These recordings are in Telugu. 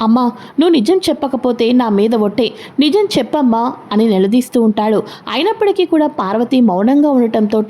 అమ్మా నువ్వు నిజం చెప్పకపోతే నా మీద ఒట్టే. నిజం చెప్పమ్మా అని నిలదీస్తూ ఉంటాడు. అయినప్పటికీ కూడా పార్వతి మౌనంగా ఉండటంతో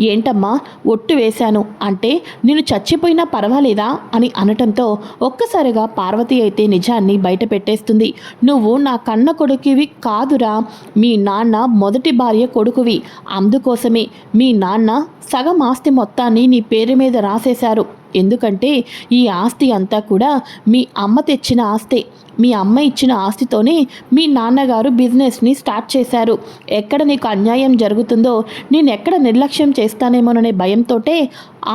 ఏంటమ్మా ఒట్టు వేశాను. అంటే నేను చచ్చిపోయినా పర్వాలేదా? అని అనటంతో ఒక్కసారిగా పార్వతి అయితే నిజాన్ని బయట పెట్టేస్తుంది. నువ్వు నా కన్న కొడుకువి కాదురా. మీ నాన్న మొదటి భార్య కొడుకువి. అందుకోసమే మీ నాన్న సగం ఆస్తి మొత్తాన్ని నీ పేరు మీద రాసేశారు. ఎందుకంటే ఈ ఆస్తి అంతా కూడా మీ అమ్మ తెచ్చిన ఆస్తే మీ అమ్మ ఇచ్చిన ఆస్తితోనే మీ నాన్నగారు బిజినెస్ని స్టార్ట్ చేశారు. ఎక్కడ నీకు అన్యాయం జరుగుతుందో నేను ఎక్కడ నిర్లక్ష్యం చేస్తానేమోననే భయంతోటే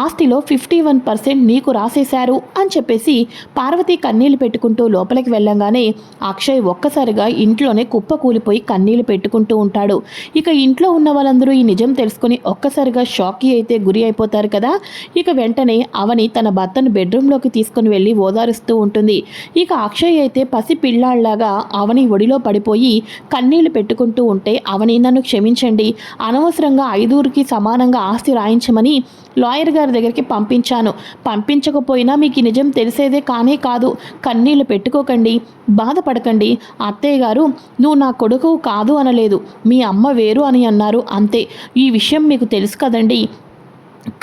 ఆస్తిలో ఫిఫ్టీ వన్ పర్సెంట్ నీకు రాసేశారు అని చెప్పేసి పార్వతి కన్నీళ్ళు పెట్టుకుంటూ లోపలికి వెళ్ళంగానే అక్షయ్ ఒక్కసారిగా ఇంట్లోనే కుప్ప కూలిపోయి కన్నీళ్ళు పెట్టుకుంటూ ఉంటాడు. ఇక ఇంట్లో ఉన్న వాళ్ళందరూ ఈ నిజం తెలుసుకుని ఒక్కసారిగా షాకీ అయితే గురి అయిపోతారు కదా. ఇక వెంటనే అవని తన భర్తను బెడ్రూమ్లోకి తీసుకుని వెళ్ళి ఓదారుస్తూ ఉంటుంది. ఇక అక్షయ్ అయితే పసి పిల్లాళ్ళాగా అవని ఒడిలో పడిపోయి కన్నీళ్ళు పెట్టుకుంటూ ఉంటే అవని నన్ను క్షమించండి. అనవసరంగా ఐదుగురికి సమానంగా ఆస్తి రాయించమని లాయర్ గారి దగ్గరికి పంపించాను. పంపించకపోయినా మీకు నిజం తెలిసేదే కానే కాదు. కన్నీళ్ళు పెట్టుకోకండి. బాధపడకండి. అత్తయ్య గారు నువ్వు నా కొడుకు కాదు అనలేదు. మీ అమ్మ వేరు అని అన్నారు. అంతే. ఈ విషయం మీకు తెలుసు కదండి.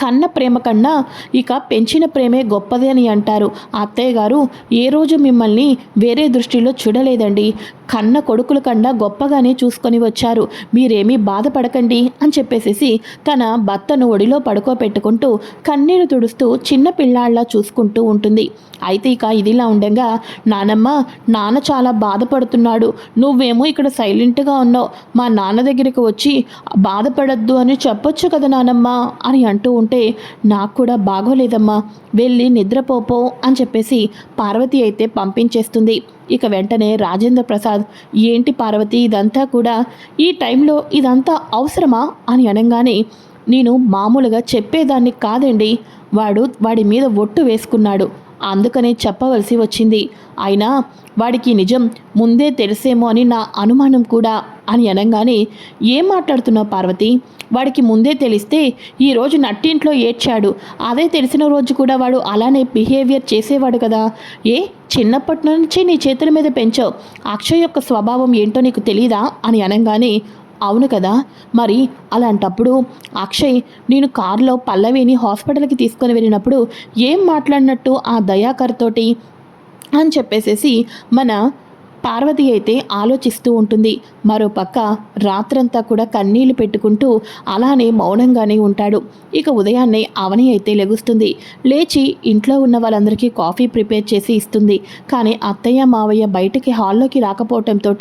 కన్న ప్రేమ కన్నా ఇక పెంచిన ప్రేమే గొప్పది అని అంటారు. అత్తయ్య గారు ఏ రోజు మిమ్మల్ని వేరే దృష్టిలో చూడలేదండి. కన్న కొడుకుల కన్నా గొప్పగానే చూసుకొని వచ్చారు. మీరేమీ బాధపడకండి అని చెప్పేసేసి తన భర్తను ఒడిలో పడుకోబెట్టుకుంటూ కన్నీరు తుడుస్తూ చిన్న పిల్లాళ్ళ చూసుకుంటూ ఉంటుంది. అయితే ఇక ఇదిలా ఉండగా నానమ్మ నాన్న చాలా బాధపడుతున్నాడు. నువ్వేమో ఇక్కడ సైలెంట్గా ఉన్నావు. మా నాన్న దగ్గరికి వచ్చి బాధపడద్దు అని చెప్పొచ్చు కదా నానమ్మ అని అంటూ ఉంటే నాకు కూడా బాగోలేదమ్మా వెళ్ళి నిద్రపోపో అని చెప్పేసి పార్వతి అయితే పంపించేస్తుంది. ఇక వెంటనే రాజేంద్ర ప్రసాద్ ఏంటి పార్వతి ఇదంతా కూడా ఈ టైంలో ఇదంతా అవసరమా? అని అనగానే నేను మామూలుగా చెప్పేదాన్ని కాదండి వాడు వాడి మీద ఒట్టు వేసుకున్నాడు. అందుకనే చెప్పవలసి వచ్చింది. అయినా వాడికి నిజం ముందే తెలిసేమో అని నా అనుమానం కూడా అని అనగానే ఏం మాట్లాడుతున్నావు పార్వతి? వాడికి ముందే తెలిస్తే ఈరోజు నట్టింట్లో ఏడ్చాడు. అదే తెలిసిన రోజు కూడా వాడు అలానే బిహేవియర్ చేసేవాడు కదా. ఏ చిన్నప్పటి నుంచి నీ చేతుల మీద పెంచావు. అక్షయ్ యొక్క స్వభావం ఏంటో నీకు తెలీదా? అని అనగానే అవును కదా? మరి అలాంటప్పుడు అక్షయ్ నేను కారులో పల్లవిని హాస్పిటల్కి తీసుకొని వెళ్ళినప్పుడు ఏం మాట్లాడినట్టు ఆ దయాకర్ తోటి అని చెప్పేసేసి మన పార్వతి అయితే ఆలోచిస్తూ ఉంటుంది. మరోపక్క రాత్రంతా కూడా కన్నీళ్ళు పెట్టుకుంటూ అలానే మౌనంగానే ఉంటాడు. ఇక ఉదయాన్నే అవని అయితే లెగుస్తుంది. లేచి ఇంట్లో ఉన్న వాళ్ళందరికీ కాఫీ ప్రిపేర్ చేసి ఇస్తుంది. కానీ అత్తయ్య మావయ్య బయటకి హాల్లోకి రాకపోవటంతో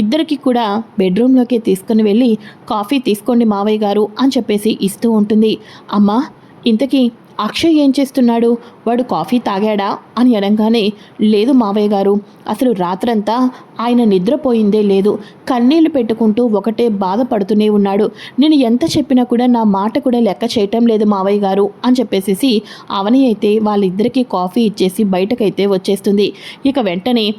ఇద్దరికి కూడా బెడ్రూమ్లోకి తీసుకుని వెళ్ళి కాఫీ తీసుకోండి మావయ్య గారు అని చెప్పేసి ఇస్తూ ఉంటుంది. అమ్మా ఇంతకీ అక్షయ్ ఏం చేస్తున్నాడు? వాడు కాఫీ తాగాడా? అని అనగానే లేదు మావయ్య గారు అసలు రాత్రంతా ఆయన నిద్రపోయిందే లేదు. కన్నీళ్ళు పెట్టుకుంటూ ఒకటే బాధపడుతూనే ఉన్నాడు. నేను ఎంత చెప్పినా కూడా నా మాట కూడా లెక్క చేయటం లేదు మావయ్య గారు అని చెప్పేసి అవని అయితే వాళ్ళిద్దరికీ కాఫీ ఇచ్చేసి బయటకైతే వచ్చేస్తుంది. ఇక వెంటనే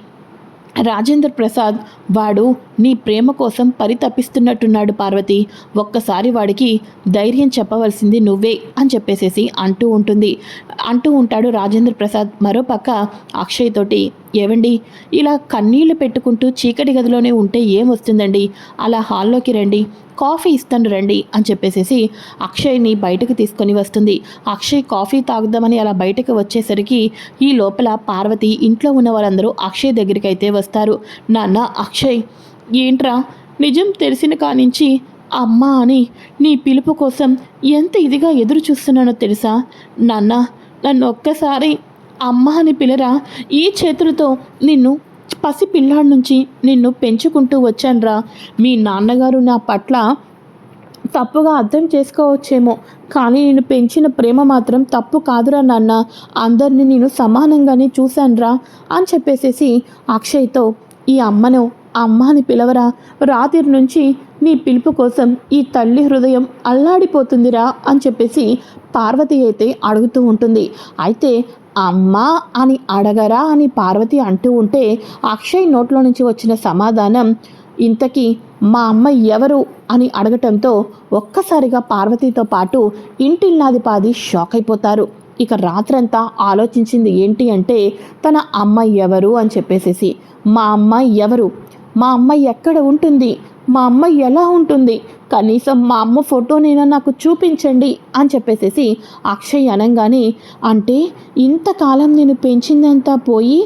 రాజేంద్ర ప్రసాద్ వాడు నీ ప్రేమ కోసం పరితపిస్తున్నట్టున్నాడు పార్వతి. ఒక్కసారి వాడికి ధైర్యం చెప్పవలసింది నువ్వే అని చెప్పేసేసి అంటూ ఉంటుంది. అంటూ ఉంటాడు రాజేంద్ర ప్రసాద్. మరోపక్క అక్షయ్ తోటి ఏవండి? ఇలా కన్నీళ్ళు పెట్టుకుంటూ చీకటి గదిలోనే ఉంటే ఏమొస్తుందండి? అలా హాల్లోకి రండి కాఫీ ఇస్తాను రండి అని చెప్పేసేసి అక్షయ్ని బయటకు తీసుకొని వస్తుంది. అక్షయ్ కాఫీ తాగుదామని అలా బయటకు వచ్చేసరికి ఈ లోపల పార్వతి ఇంట్లో ఉన్న వాళ్ళందరూ అక్షయ్ దగ్గరికి అయితే వస్తారు. నాన్న అక్షయ్ ఏంట్రా? నిజం తెలిసిన కానించి అమ్మ అని నీ పిలుపు కోసం ఎంత ఇదిగా ఎదురు చూస్తున్నానో తెలుసా? నాన్న నన్ను ఒక్కసారి అమ్మ అని పిలరా ఈ చేతులతో నిన్ను పసి పిల్లాడి నుంచి నిన్ను పెంచుకుంటూ వచ్చానురా. మీ నాన్నగారు నా పట్ల తప్పుగా అర్థం చేసుకోవచ్చేమో కానీ నేను పెంచిన ప్రేమ మాత్రం తప్పు కాదురా నాన్న. అందరినీ నేను సమానంగానే చూశానురా అని చెప్పేసేసి అక్షయ్తో ఈ అమ్మను అమ్మ అని పిలవరా రాత్రి నుంచి నీ పిలుపు కోసం ఈ తల్లి హృదయం అల్లాడిపోతుందిరా అని చెప్పేసి పార్వతి అయితే అడుగుతూ ఉంటుంది. అయితే అమ్మ అని అడగరా అని పార్వతి అంటూ ఉంటే అక్షయ్ నోట్లో నుంచి వచ్చిన సమాధానం ఇంతకీ మా అమ్మ ఎవరు? అని అడగటంతో ఒక్కసారిగా పార్వతితో పాటు ఇంటిల్లాదిపాది షాక్ అయిపోతారు. ఇక రాత్రంతా ఆలోచించింది ఏంటి అంటే తన అమ్మ ఎవరు? అని చెప్పేసేసి మా అమ్మ ఎవరు? మా అమ్మ ఎక్కడ ఉంటుంది? మా అమ్మ ఎలా ఉంటుంది? కనీసం మా అమ్మ ఫోటోనైనా నాకు చూపించండి అని చెప్పేసేసి అక్షయ్ అనగానే అంటే ఇంతకాలం నేను పెంచిందంతా పోయి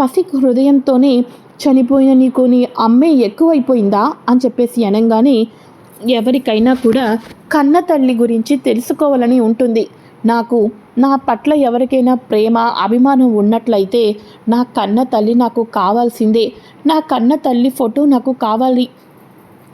పసి హృదయంతోనే చనిపోయిన నీకు నీ అమ్మే ఎక్కువైపోయిందా? అని చెప్పేసి అనగానే ఎవరికైనా కూడా కన్న తల్లి గురించి తెలుసుకోవాలని ఉంటుంది. నాకు నా పట్ల ఎవరికైనా ప్రేమ అభిమానం ఉన్నట్లయితే నా కన్న తల్లి నాకు కావాల్సిందే. నా కన్న తల్లి ఫోటో నాకు కావాలి.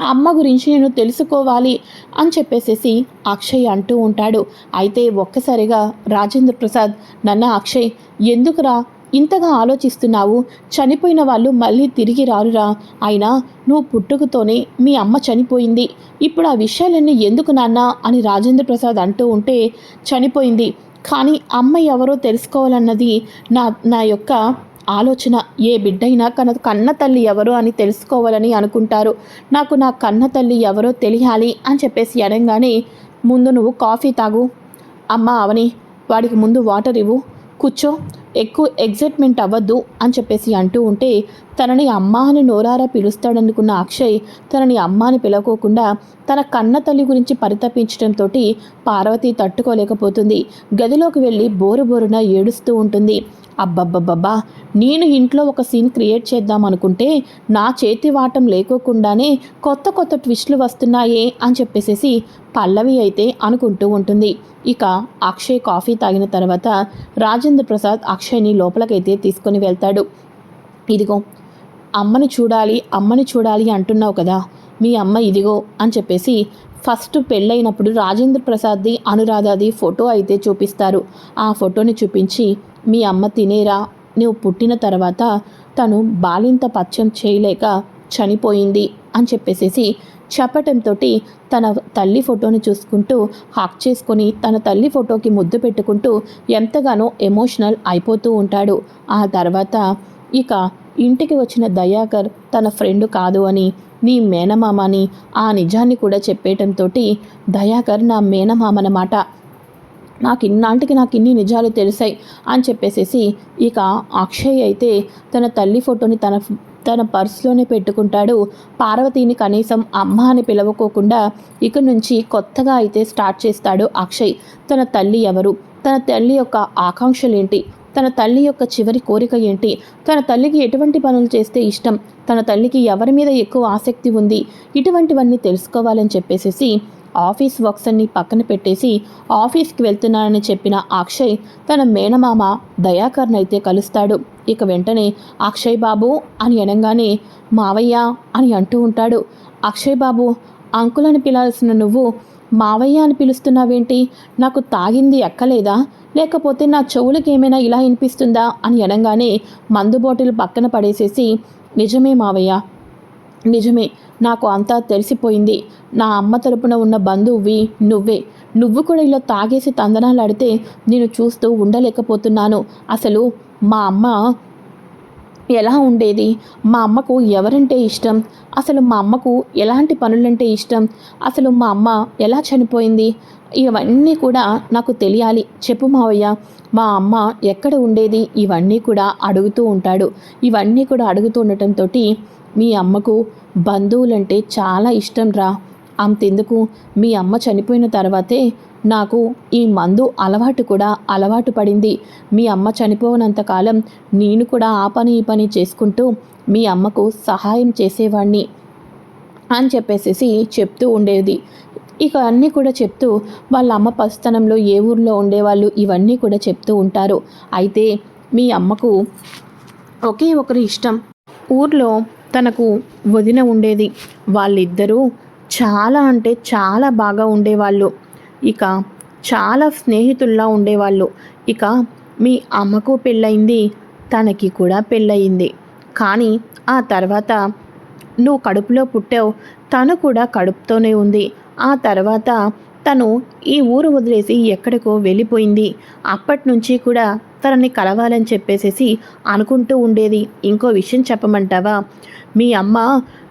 అమ్మ గురించి నేను తెలుసుకోవాలి అని చెప్పేసేసి అక్షయ్ అంటూ ఉంటాడు. అయితే ఒక్కసారిగా రాజేంద్ర ప్రసాద్ నన్న అక్షయ్ ఎందుకురా ఇంతగా ఆలోచిస్తున్నావు? చనిపోయిన వాళ్ళు మళ్ళీ తిరిగి రారురా. అయినా నువ్వు పుట్టుకతోనే మీ అమ్మ చనిపోయింది. ఇప్పుడు ఆ విషయాలన్నీ ఎందుకు నాన్న? అని రాజేంద్ర ప్రసాద్ అంటూ ఉంటే చనిపోయింది. కానీ అమ్మ ఎవరో తెలుసుకోవాలన్నది నా నా యొక్క ఆలోచన ఏ బిడ్డైనా కన కన్న తల్లి ఎవరు అని తెలుసుకోవాలని అనుకుంటారు. నాకు నా కన్న తల్లి ఎవరో తెలియాలి అని చెప్పేసి అనగానే ముందు నువ్వు కాఫీ తాగు. అమ్మ అవని వాడికి ముందు వాటర్ ఇవ్వు. కూర్చో ఎక్కువ ఎగ్జైట్మెంట్ అవ్వద్దు అని చెప్పేసి అంటూ ఉంటే తనని అమ్మ అని నోరారా పిలుస్తాడనుకున్న అక్షయ్ తనని అమ్మ అని పిలవకోకుండా తన కన్న తల్లి గురించి పరితపించడంతో పార్వతి తట్టుకోలేకపోతుంది. గదిలోకి వెళ్ళి బోరు బోరున ఏడుస్తూ ఉంటుంది. అబ్బబ్బబ్బబ్బా నేను ఇంట్లో ఒక సీన్ క్రియేట్ చేద్దాం అనుకుంటే నా చేతి వాటం లేకోకుండానే కొత్త కొత్త ట్విస్టులు వస్తున్నాయే అని చెప్పేసేసి పల్లవి అయితే అనుకుంటూ ఉంటుంది. ఇక అక్షయ్ కాఫీ తాగిన తర్వాత రాజేంద్ర ప్రసాద్ అక్షయ్ని లోపలికైతే తీసుకొని వెళ్తాడు. ఇదిగో అమ్మని చూడాలి అమ్మని చూడాలి అంటున్నావు కదా మీ అమ్మ ఇదిగో అని చెప్పేసి ఫస్ట్ పెళ్ళైనప్పుడు రాజేంద్ర ప్రసాద్ది అనురాధది ఫోటో అయితే చూపిస్తారు. ఆ ఫోటోని చూపించి మీ అమ్మ తినేరా నువ్వు పుట్టిన తర్వాత తను బాలింత పచ్చం చేయలేక చనిపోయింది అని చెప్పేసేసి చెప్పటంతో తన తల్లి ఫోటోని చూసుకుంటూ హాక్ చేసుకొని తన తల్లి ఫోటోకి ముద్దు పెట్టుకుంటూ ఎంతగానో ఎమోషనల్ అయిపోతూ ఉంటాడు. ఆ తర్వాత ఇక ఇంటికి వచ్చిన దయాకర్ తన ఫ్రెండ్ కాదు అని నీ మేనమామని ఆ నిజాన్ని కూడా చెప్పేయటంతో దయాకర్ నా మేనమామనమాట నాకు ఇన్నాంటికి నాకు ఇన్ని నిజాలు తెలిసాయి అని చెప్పేసేసి ఇక అక్షయ్ అయితే తన తల్లి ఫోటోని తన తన పర్సులోనే పెట్టుకుంటాడు. పార్వతిని కనీసం అమ్మ అని పిలవకోకుండా ఇక నుంచి కొత్తగా అయితే స్టార్ట్ చేస్తాడు అక్షయ్. తన తల్లి ఎవరు? తన తల్లి యొక్క ఆకాంక్షలు ఏంటి తన తల్లి యొక్క చివరి కోరిక ఏంటి? తన తల్లికి ఎటువంటి పనులు చేస్తే ఇష్టం? తన తల్లికి ఎవరి మీద ఎక్కువ ఆసక్తి ఉంది? ఇటువంటివన్నీ తెలుసుకోవాలని చెప్పేసేసి ఆఫీస్ వర్క్స్ అన్ని పక్కన పెట్టేసి ఆఫీస్కి వెళ్తున్నానని చెప్పిన అక్షయ్ తన మేనమామ దయాకర్ని అయితే కలుస్తాడు. ఇక వెంటనే అక్షయ్ బాబు అని అనగానే మావయ్య అని అంటూ ఉంటాడు. అక్షయ్ బాబు అంకుల్ అని పిలాల్సిన నువ్వు మావయ్య అని పిలుస్తున్నావేంటి? నాకు తాగింది ఎక్కలేదా? లేకపోతే నా చెవులకి ఏమైనా ఇలా వినిపిస్తుందా అని అనగానే మందు బాటిల్ పక్కన పడేసేసి నిజమే మావయ్య నిజమే. నాకు అంతా తెలిసిపోయింది. నా అమ్మ తరపున ఉన్న బంధువువి నువ్వే. నువ్వు కూడా ఇలా తాగేసి తందనాలాడితే నేను చూస్తూ ఉండలేకపోతున్నాను. అసలు మా అమ్మ ఎలా ఉండేది? మా అమ్మకు ఎవరంటే ఇష్టం? అసలు మా అమ్మకు ఎలాంటి పనులంటే ఇష్టం? అసలు మా అమ్మ ఎలా చనిపోయింది? ఇవన్నీ కూడా నాకు తెలియాలి. చెప్పు మావయ్య. మా అమ్మ ఎక్కడ ఉండేది? ఇవన్నీ కూడా అడుగుతూ ఉంటాడు. ఇవన్నీ కూడా అడుగుతూ ఉండటంతో మీ అమ్మకు బంధువులంటే చాలా ఇష్టం రా. అంతెందుకు? మీ అమ్మ చనిపోయిన తర్వాతే నాకు ఈ మందు అలవాటు కూడా అలవాటు పడింది. మీ అమ్మ చనిపోనంతకాలం నేను కూడా ఆ పని ఈ పని చేసుకుంటూ మీ అమ్మకు సహాయం చేసేవాణ్ణి అని చెప్పేసేసి చెప్తూ ఉండేది. ఇక అన్నీ కూడా చెప్తూ వాళ్ళ అమ్మ పసితనంలో ఏ ఊర్లో ఉండేవాళ్ళు ఇవన్నీ కూడా చెప్తూ ఉంటారు. అయితే మీ అమ్మకు ఒకే ఒకరు ఇష్టం. ఊర్లో తనకు వదిన ఉండేది. వాళ్ళిద్దరూ చాలా అంటే చాలా బాగా ఉండేవాళ్ళు. ఇక చాలా స్నేహితుల్లా ఉండేవాళ్ళు. ఇక మీ అమ్మకు పెళ్ళయింది తనకి కూడా పెళ్ళయింది. కానీ ఆ తర్వాత నువ్వు కడుపులో పుట్టావు తను కూడా కడుపుతోనే ఉంది. ఆ తర్వాత తను ఈ ఊరు వదిలేసి ఎక్కడికో వెళ్ళిపోయింది. అప్పటి నుంచి కూడా తనని కలవాలని చెప్పేసేసి అనుకుంటూ ఉండేది. ఇంకో విషయం చెప్పమంటావా? మీ అమ్మ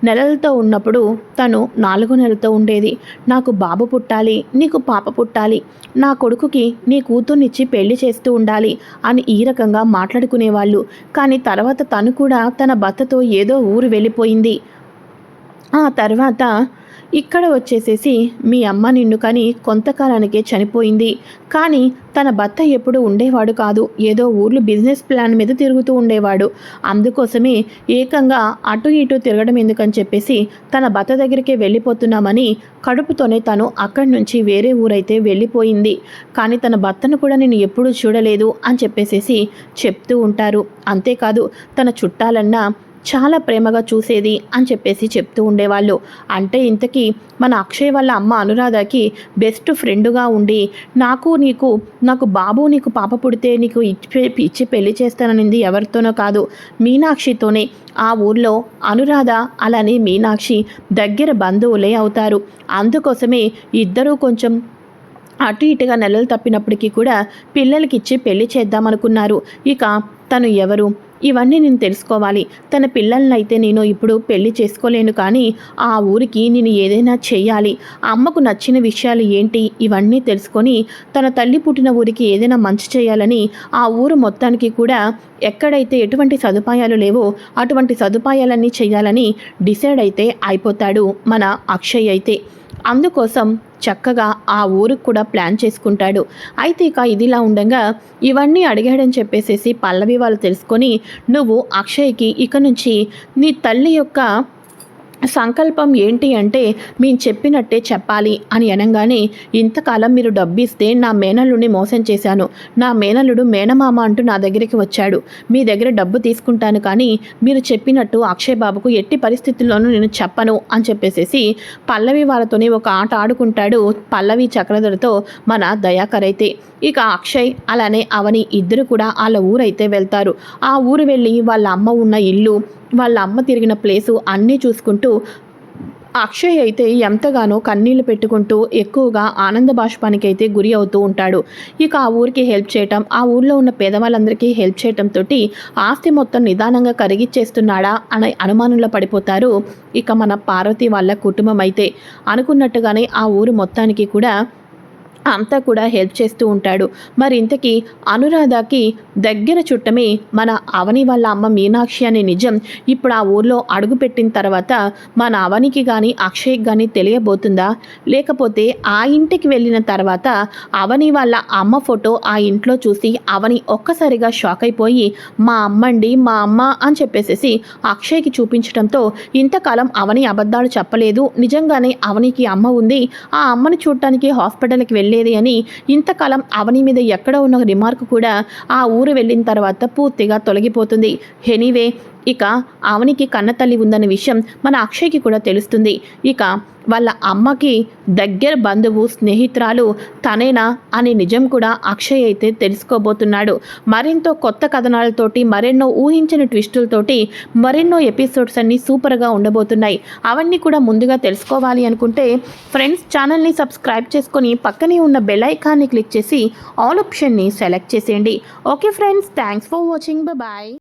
నెలలతో ఉన్నప్పుడు తను నాలుగు నెలలతో ఉండేది. నాకు బాబు పుట్టాలి నీకు పాప పుట్టాలి నా కొడుకుకి నీ కూతుర్నిచ్చి పెళ్ళి చేస్తూ ఉండాలి అని ఈ రకంగా మాట్లాడుకునేవాళ్ళు. కానీ తర్వాత తను కూడా తన భర్తతో ఏదో ఊరు వెళ్ళిపోయింది. ఆ తర్వాత ఇక్కడ వచ్చేసేసి మీ అమ్మ నిన్ను కానీ కొంతకాలానికే చనిపోయింది. కానీ తన భర్త ఎప్పుడు ఉండేవాడు కాదు. ఏదో ఊర్లు బిజినెస్ ప్లాన్ మీద తిరుగుతూ ఉండేవాడు. అందుకోసమే ఏకంగా అటు ఇటు తిరగడం ఎందుకని చెప్పేసి తన భర్త దగ్గరికి వెళ్ళిపోతున్నామని కడుపుతోనే తను అక్కడి నుంచి వేరే ఊరైతే వెళ్ళిపోయింది. కానీ తన భర్తను కూడా నేను ఎప్పుడూ చూడలేదు అని చెప్పేసేసి చెప్తూ ఉంటారు. అంతేకాదు తన చుట్టాలన్నా చాలా ప్రేమగా చూసేది అని చెప్పేసి చెప్తూ ఉండేవాళ్ళు. అంటే ఇంతకీ మన అక్షయ్ వాళ్ళ అమ్మ అనురాధకి బెస్ట్ ఫ్రెండ్గా ఉండి నాకు నీకు నాకు బాబు నీకు పాప పుడితే నీకు ఇచ్చి ఇచ్చి పెళ్ళి చేస్తాననింది ఎవరితోనో కాదు. మీనాక్షితోనే ఆ ఊర్లో అనురాధ అలానే మీనాక్షి దగ్గర బంధువులే అవుతారు. అందుకోసమే ఇద్దరూ కొంచెం అటు ఇటుగా నెలలు తప్పినప్పటికీ కూడా పిల్లలకి ఇచ్చి పెళ్ళి చేద్దామనుకున్నారు. ఇక తను ఎవరు? ఇవన్నీ నేను తెలుసుకోవాలి. తన పిల్లల్ని అయితే నేను ఇప్పుడు పెళ్ళి చేసుకోలేను కానీ ఆ ఊరికి నేను ఏదైనా చేయాలి అమ్మకు నచ్చిన విషయాలు ఏంటి ఇవన్నీ తెలుసుకొని తన తల్లి పుట్టిన ఊరికి ఏదైనా మంచి చేయాలని ఆ ఊరు మొత్తానికి కూడా ఎక్కడైతే ఎటువంటి సదుపాయాలు లేవో అటువంటి సదుపాయాలన్నీ చేయాలని డిసైడ్ అయితే అయిపోతాడు మన అక్షయ్ అయితే. అందుకోసం చక్కగా ఆ ఊరికి కూడా ప్లాన్ చేసుకుంటాడు. అయితే ఇక ఇదిలా ఉండగా ఇవన్నీ అడిగాడని చెప్పేసేసి పల్లవి వాళ్ళు తెలుసుకొని నువ్వు అక్షయ్కి ఇక నుంచి నీ తల్లి యొక్క సంకల్పం ఏంటి అంటే మేము చెప్పినట్టే చెప్పాలి అని అనగానే ఇంతకాలం మీరు డబ్బు ఇస్తే నా మేనల్లుడిని మోసం చేశాను. నా మేనల్లుడు మేనమామ అంటూ నా దగ్గరికి వచ్చాడు. మీ దగ్గర డబ్బు తీసుకుంటాను కానీ మీరు చెప్పినట్టు అక్షయ్ బాబుకు ఎట్టి పరిస్థితుల్లోనూ నేను చెప్పను అని చెప్పేసేసి పల్లవి వాళ్ళతోనే ఒక ఆట ఆడుకుంటాడు పల్లవి చక్రధరతో మన దయాకర్ అయితే. ఇక అక్షయ్ అలానే అవని ఇద్దరు కూడా వాళ్ళ ఊరైతే వెళ్తారు. ఆ ఊరు వెళ్ళి వాళ్ళ అమ్మ ఉన్న ఇల్లు వాళ్ళ అమ్మ తిరిగిన ప్లేసు అన్నీ చూసుకుంటూ అక్షయ్ అయితే ఎంతగానో కన్నీళ్ళు పెట్టుకుంటూ ఎక్కువగా ఆనంద బాష్పానికి అయితే గురి అవుతూ ఉంటాడు. ఇక ఆ ఊరికి హెల్ప్ చేయటం ఆ ఊర్లో ఉన్న పేదవాళ్ళందరికీ హెల్ప్ చేయటం తోటి ఆస్తి మొత్తం నిదానంగా కరిగిచ్చేస్తున్నాడా అనే అనుమానంలో పడిపోతారు ఇక మన పార్వతి వాళ్ళ కుటుంబం అయితే. అనుకున్నట్టుగానే ఆ ఊరు మొత్తానికి కూడా అంతా కూడా హెల్ప్ చేస్తూ ఉంటాడు. మరి ఇంతకీ అనురాధకి దగ్గర చుట్టమే మన అవని వాళ్ళ అమ్మ మీనాక్షి అనే నిజం ఇప్పుడు ఆ ఊర్లో అడుగుపెట్టిన తర్వాత మన అవనికి కానీ అక్షయ్కి కానీ తెలియబోతుందా? లేకపోతే ఆ ఇంటికి వెళ్ళిన తర్వాత అవని వాళ్ళ అమ్మ ఫోటో ఆ ఇంట్లో చూసి అవని ఒక్కసారిగా షాక్ అయిపోయి మా అమ్మండి మా అమ్మ అని చెప్పేసేసి అక్షయ్కి చూపించడంతో ఇంతకాలం అవని అబద్ధాలు చెప్పలేదు. నిజంగానే అవనికి అమ్మ ఉంది. ఆ అమ్మని చూడటానికి హాస్పిటల్కి వెళ్ళి వెళ్ళేది అని ఇంతకాలం అవని మీద ఎక్కడ ఉన్న రిమార్క్ కూడా ఆ ఊరు వెళ్ళిన తర్వాత పూర్తిగా తొలగిపోతుంది. ఎనీవే ఇక అవనికి కన్నతల్లి ఉందనే విషయం మన అక్షయ్కి కూడా తెలుస్తుంది. ఇక వాళ్ళ అమ్మకి దగ్గర బంధువు స్నేహితురాలు తనేనా అనే నిజం కూడా అక్షయ్ అయితే తెలుసుకోబోతున్నాడు. మరెంతో కొత్త కథనాలతోటి మరెన్నో ఊహించని ట్విస్టులతోటి మరెన్నో ఎపిసోడ్స్ అన్నీ సూపర్గా ఉండబోతున్నాయి. అవన్నీ కూడా ముందుగా తెలుసుకోవాలి అనుకుంటే ఫ్రెండ్స్ ఛానల్ని సబ్స్క్రైబ్ చేసుకొని పక్కనే ఉన్న బెల్ ఐకాన్ని క్లిక్ చేసి ఆల్ ఆప్షన్ని సెలెక్ట్ చేసేయండి. Okay friends thanks for watching. Bye.